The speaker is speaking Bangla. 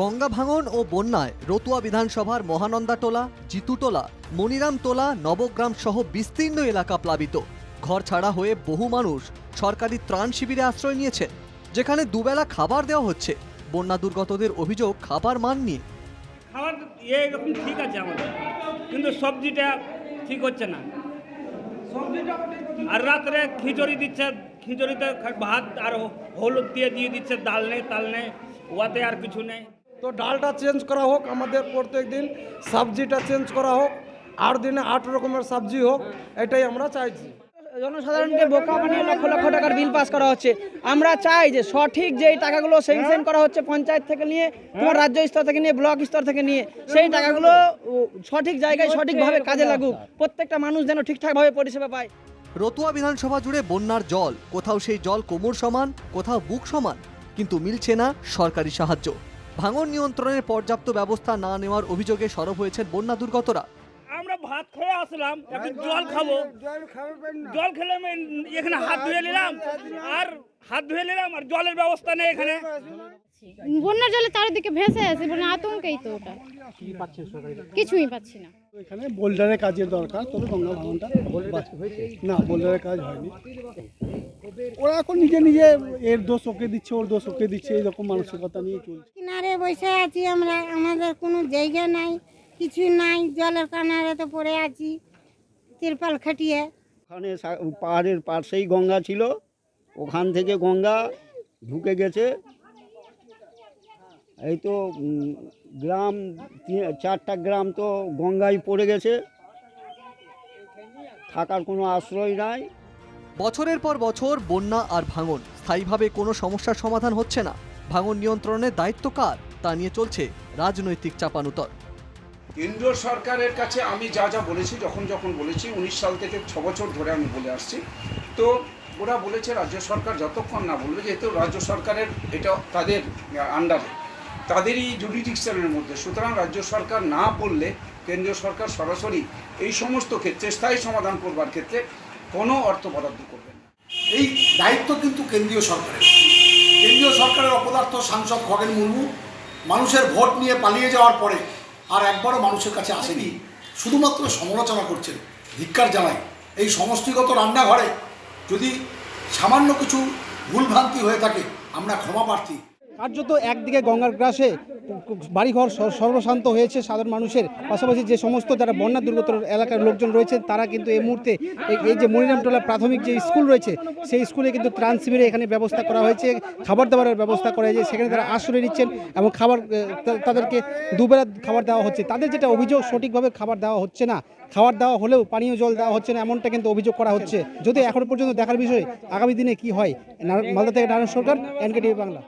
গঙ্গা ভাঙন ও বন্যায় রতুয়া বিধানসভার মহানন্দাটোলা জিতুটোলা মনিরাম মনিরামটোলা নবগ্রাম সহ বিস্তীর্ণ এলাকা প্লাবিত। ঘর ছাড়া হয়ে বহু মানুষ সরকারি ত্রাণ শিবিরে আশ্রয় নিয়েছেন, যেখানে দুবেলা খাবার দেওয়া হচ্ছে। বন্যা দুর্গতদের অভিযোগ খাবার মান নিয়ে। খাবার এরকম ঠিক আছে আমাদের, কিন্তু সবজিটা ঠিক হচ্ছে না। আর রাত্রে খিচুড়ি দিচ্ছে, খিচুড়িতে ভাত আর হলুদ দিয়ে দিয়ে দিচ্ছে, ডাল নেই, তাল নেই, ওয়াতে আর কিছু নেই। তো ডালটা চেঞ্জ করা হোক আমাদের প্রত্যেক দিন সবজিটা চেঞ্জ করা হোক আট দিনে আট রকমের সবজি হোক এটাই আমরা চাইছি। জনসাধারণকে বোকা বানিয়ে লক্ষ লক্ষ টাকার বিল পাস করা হচ্ছে। আমরা চাই যে সঠিক যেই টাকাগুলো স্যাংশন করা হচ্ছে পঞ্চায়েত থেকে নিয়ে তোমার রাজ্য স্তর থেকে নিয়ে ব্লক স্তর থেকে নিয়ে সেই টাকাগুলো সঠিক জায়গায় সঠিকভাবে কাজে লাগুক। প্রত্যেকটা মানুষ যেন ঠিকঠাকভাবে পরিষেবা পায়। রতুয়া বিধানসভা জুড়ে বন্যার জল কোথাও সেই জল কোমর সমান কোথাও বুক সমান কিন্তু মিলছে না সরকারি সাহায্য। ভাঙন নিয়ন্ত্রণের পর্যাপ্ত ব্যবস্থা না নেওয়ার অভিযোগে সরব হয়েছেন বন্যা দুর্গতরা। আমরা ভাত খেয়ে আসলাম একটু জল খাব। জল খেলে এখানে হাত ধুয়ে নিলাম আর হাত ধুয়ে নিলাম আর জলের ব্যবস্থা নেই এখানে। বন্যার জলে চারিদিকে ভেসে আছে মানে আতঙ্কেই তো ওটা। কিছুই পাচ্ছি না। এখানে বোল্ডারের কাজের দরকার তবে গঙ্গা ভাঙনটা না বোল্ডারের কাজ হয়নি। ওরা এখন নিজে নিজে এর দোষ ওকে দিচ্ছে ওর দোষ ওকে দিচ্ছে এইরকম মানসিকতা নিয়ে চলছে। কিনারে বসে আছি আমরা আমাদের কোনো জায়গা নাই কিছু নাই জলের কানারে পড়ে আছি তিরপাল খাটিয়ে। ওখানে সা- পাহাড়ের পাশেই গঙ্গা ছিল ওখান থেকে গঙ্গা ঢুকে গেছে। এই তো গ্রাম তিন- চারটা গ্রাম তো গঙ্গায় পড়ে গেছে। থাকার কোনো আশ্রয় নাই। বছরের পর বছর বন্যা আর ভাঙন, স্থায়ীভাবে কোনো সমস্যার সমাধান হচ্ছে না। ভাঙন নিয়ন্ত্রণের দায়িত্ব কার? তা নিয়ে চলছে রাজনৈতিক চাপানুতর। কেন্দ্র সরকারের কাছে আমি যা যা বলেছি, যখন যখন বলেছি, উনিশ সাল থেকে ছ বছর ধরে আমি বলে আসছি। তো ওরা বলেছে রাজ্য সরকার যতক্ষণ না বলবে, যেহেতু রাজ্য সরকারের এটা তাদের আন্ডারে, তাদেরই জুডিডিকশনের মধ্যে। সুতরাং রাজ্য সরকার না বললে কেন্দ্রীয় সরকার সরাসরি এই সমস্ত ক্ষেত্রে স্থায়ী সমাধান করবার ক্ষেত্রে কোনো অর্থ বরাদ্দ করবে না। এই দায়িত্ব কিন্তু কেন্দ্রীয় সরকারের। কেন্দ্রীয় সরকারের অপদার্থ সাংসদ খগেন মুর্মু মানুষের ভোট নিয়ে পালিয়ে যাওয়ার পরে আর একবারও মানুষের কাছে আসেনি। শুধুমাত্র সমালোচনা করছেন, ধিক্কার জানাই এই সমষ্টিগত রান্নাঘরে যদি সামান্য কিছু ভুলভ্রান্তি হয়ে থাকে, আমরা ক্ষমা প্রার্থী। কার্যত একদিকে গঙ্গার গ্রাসে বাড়িঘর সর- সর্বশান্ত হয়েছে সাধারণ মানুষের। পাশাপাশি যে সমস্ত যারা বন্যা দুর্গত এলাকার লোকজন রয়েছেন, তারা কিন্তু এই মুহূর্তে এই- যে মনিরামটোলা প্রাথমিক যে স্কুল রয়েছে, সেই স্কুলে কিন্তু ত্রাণ শিবিরে এখানে ব্যবস্থা করা হয়েছে, খাবার দাবারের ব্যবস্থা করা হয়েছে, সেখানে তারা আশ্রয় নিচ্ছেন এবং খাবার তাদেরকে দুবেলা খাবার দেওয়া হচ্ছে। তাদের যেটা অভিযোগ, সঠিকভাবে খাবার দেওয়া হচ্ছে না। খাবার দেওয়া হলেও পানীয় জল দেওয়া হচ্ছে না, এমনটা কিন্তু অভিযোগ করা হচ্ছে। যদি এখনও পর্যন্ত দেখার বিষয়, আগামী দিনে কি হয়? মালদা থেকে নারায়ণ সরকার, এনকেটিভি বাংলা।